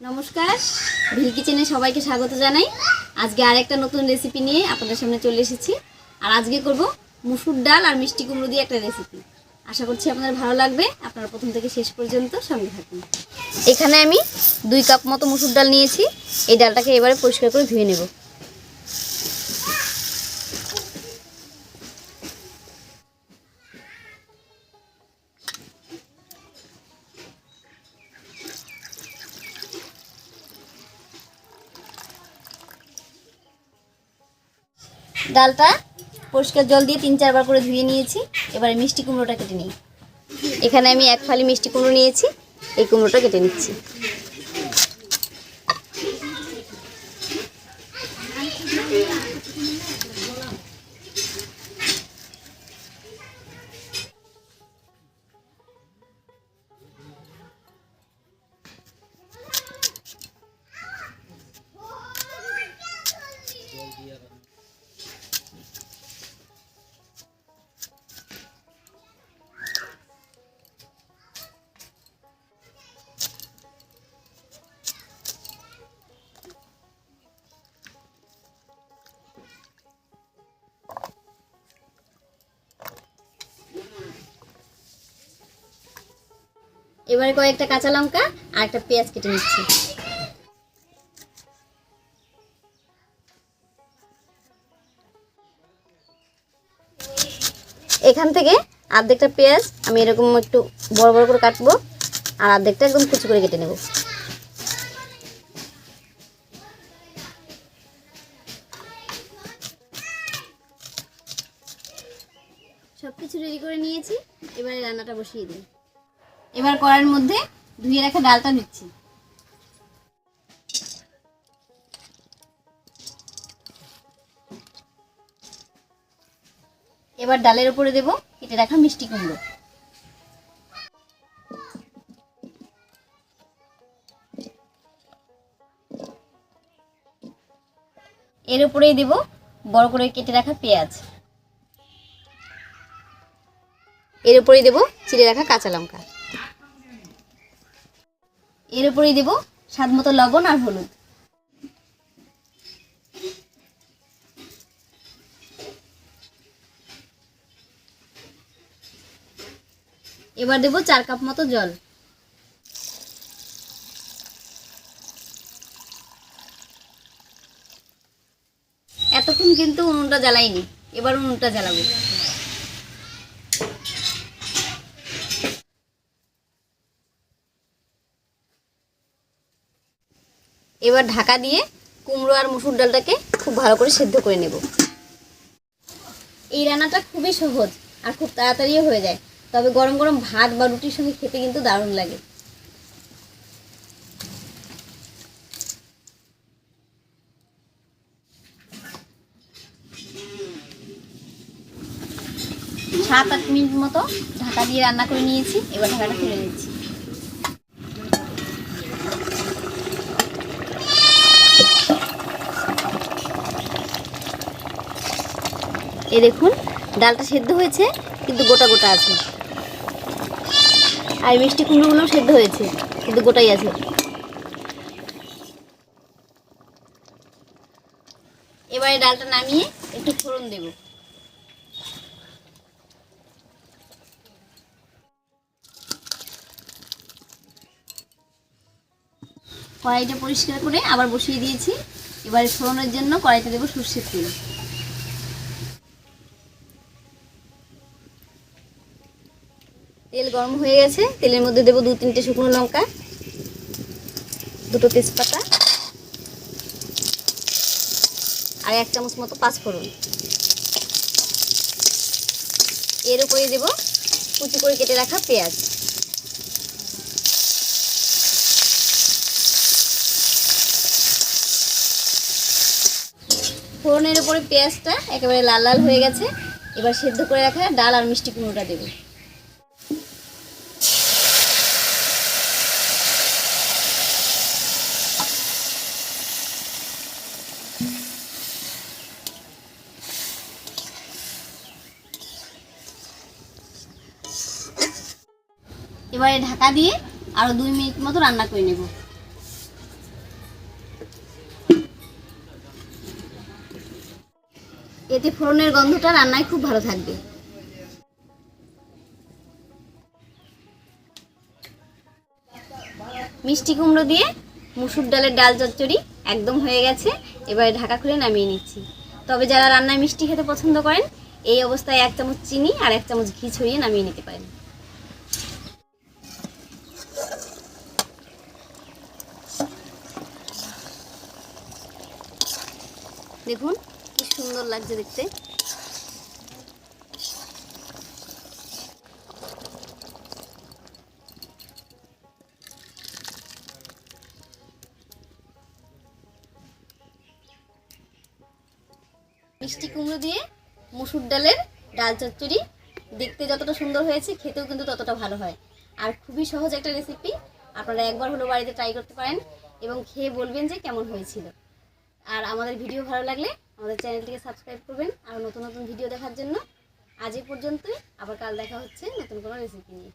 নমস্কার। ভিল কিচেনে সবাইকে স্বাগত জানাই। আজকে আরেকটা নতুন রেসিপি নিয়ে আপনাদের সামনে চলে এসেছি। আর আজকে করব মুসুর ডাল আর মিষ্টি কুমড়ো দিয়ে একটা রেসিপি আশা করছি আপনাদের ভালো লাগবে। আপনারা প্রথম থেকে শেষ পর্যন্ত সঙ্গে থাকুন। এখানে আমি দুই কাপ মতো মুসুর ডাল নিয়েছি। এই ডালটাকে এবারে পরিষ্কার করে ধুয়ে নেব। ডালটা পরিষ্কার জল দিয়ে তিন চারবার করে ধুয়ে নিয়েছি। এবারে মিষ্টি কুমড়োটা কেটে নিই। এখানে আমি এক ফালি মিষ্টি কুমড়ো নিয়েছি, এই কুমড়োটা কেটে নিচ্ছি। এবারে কয়েকটা কাঁচা লঙ্কা আর একটা পেঁয়াজ কেটে নিচ্ছি। এখান থেকে অর্ধেকটা পেঁয়াজ আমি এরকম একটু বড় বড় করে কাটবো আর অর্ধেকটা একদম কুচি করে কেটে নেব। সব কিছু রেডি করে নিয়েছি। এবারে রান্নাটা বসিয়ে দিই। এবার কড়াইয়ের মধ্যে ধুয়ে রাখা ডালটা দিচ্ছি। এবার ডালের উপরে দেব কেটে রাখা মিষ্টি কুমড়ো। এর উপরেই দেব বড় করে কেটে রাখা পেঁয়াজ। এর উপরেই দেব চিড়ে রাখা কাঁচা লঙ্কা। এর উপরেই দেব স্বাদ মতো লবণ আর হলুদ। এবার দেব চার কাপ মতো জল। এতক্ষণ কিন্তু উনুনটা জ্বালাইনি, এবার উনুনটা জ্বালাবো। এবার ঢাকা দিয়ে কুমড়ো আর মুসুর ডালটাকে খুব ভালো করে সেদ্ধ করে নেব। এই রান্নাটা খুবই সহজ আর খুব তাড়াতাড়িও হয়ে যায়। তবে গরম গরম ভাত বা রুটির সঙ্গে খেতে কিন্তু দারুণ লাগে। সাত আট মিনিট মতো ঢাকা দিয়ে রান্না করে নিয়েছি। এবার ঢাকাটা তুলে নিচ্ছি। এই দেখুন, ডালটা সেদ্ধ হয়েছে, কিন্তু গোটা গোটা আছে। আর মিষ্টি কুমড়োগুলো সেদ্ধ হয়েছে, কিন্তু গোটাই আছে। এবারে ডালটা নামিয়ে একটু ফোড়ন দেব। কড়াইটা পরিষ্কার করে আবার বসিয়ে দিয়েছি। এবারে ফোড়নের জন্য কড়াইতে দেবো সর্ষের তেল। তেল গরম হয়ে গেছে। তেলের মধ্যে দেবো দু তিনটে শুকনো লঙ্কা, দুটো তেজপাতা, আর এক চামচ মতো পাঁচফোড়ন। এর উপরে দেব কুচি করে কেটে রাখা পেঁয়াজ। ফোড়নের উপরে পেঁয়াজটা একেবারে লাল লাল হয়ে গেছে। এবার সেদ্ধ করে রাখা ডাল আর মিষ্টি কুমড়োটা দেবো। এবারে ঢাকা দিয়ে আরও দুই মিনিট মতো রান্না করে নেব। এতে ফোড়নের গন্ধটা রান্নায় খুব ভালো থাকবে। মিষ্টি কুমড়ো দিয়ে মুসুর ডালের ডাল চচ্চড়ি একদম হয়ে গেছে, এবারে ঢাকা খুলে নামিয়ে নিচ্ছি। তবে যারা রান্নায় মিষ্টি খেতে পছন্দ করেন, এই অবস্থায় এক চামচ চিনি আর এক চামচ ঘি ছড়িয়ে নামিয়ে নিতে পারেন। দেখুন, কি সুন্দর লাগছে দেখতে। মিষ্টি কুমড়ো দিয়ে মুসুর ডালের ডাল চচ্চড়ি দেখতে যতটা সুন্দর হয়েছে, খেতেও কিন্তু ততটা ভালো হয়। আর খুবই সহজ একটা রেসিপি আপনারা একবার হলো বাড়িতে ট্রাই করতে পারেন এবং খেয়ে বলবেন যে কেমন হয়েছিল। আর আমাদের ভিডিও ভালো লাগলে আমাদের চ্যানেলটিকে সাবস্ক্রাইব করবেন আর নতুন নতুন ভিডিও দেখার জন্য। আজ এই পর্যন্তই। আবার কাল দেখা হচ্ছে নতুন কোনো রেসিপি নিয়ে।